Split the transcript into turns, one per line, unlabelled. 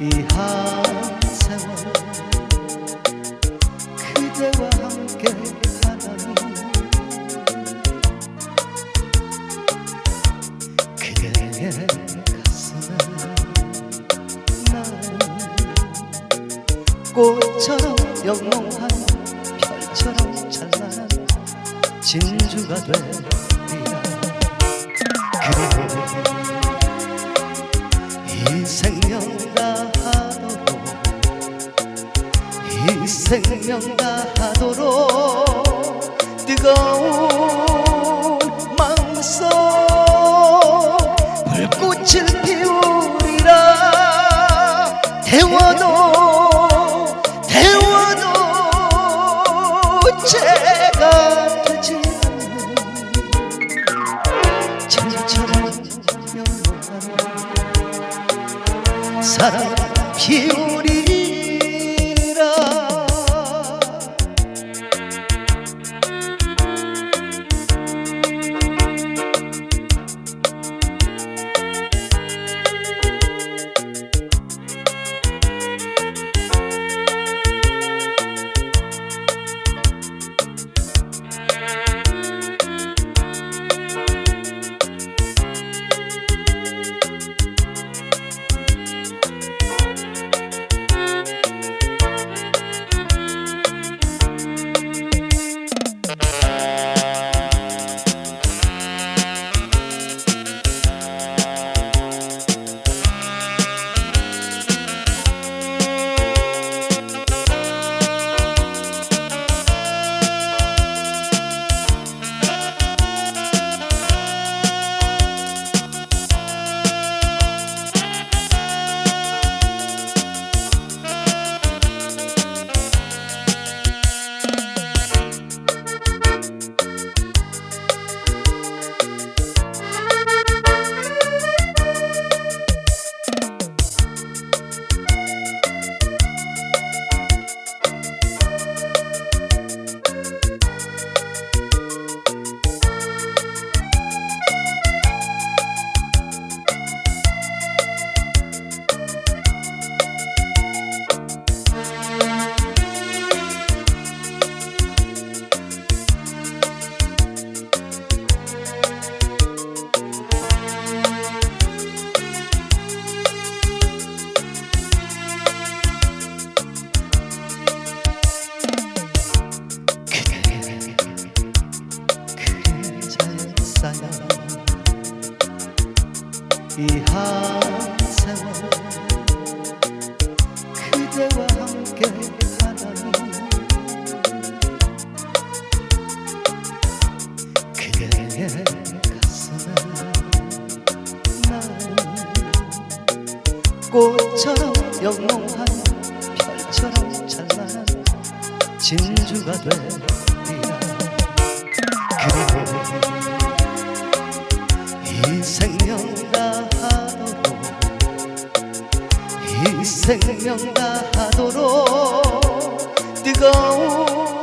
이한 세월 그대와 함께 하다니 그대의 가슴에 나는 꽃처럼 영롱한 별처럼 진주가 되리라. 그리고 생명 다하도록 뜨거운 마음속 불꽃을 피우리라. 태워도 태워도 죄가 되지 않는 진처럼 영원한 사랑 피우리 이한 세월 그대와 함께 하다니 그대의 가슴에 나는 꽃처럼 영롱한 별처럼 찬란한 진주가 되리라. 그리고 이생 이 생명 다하도록 뜨거운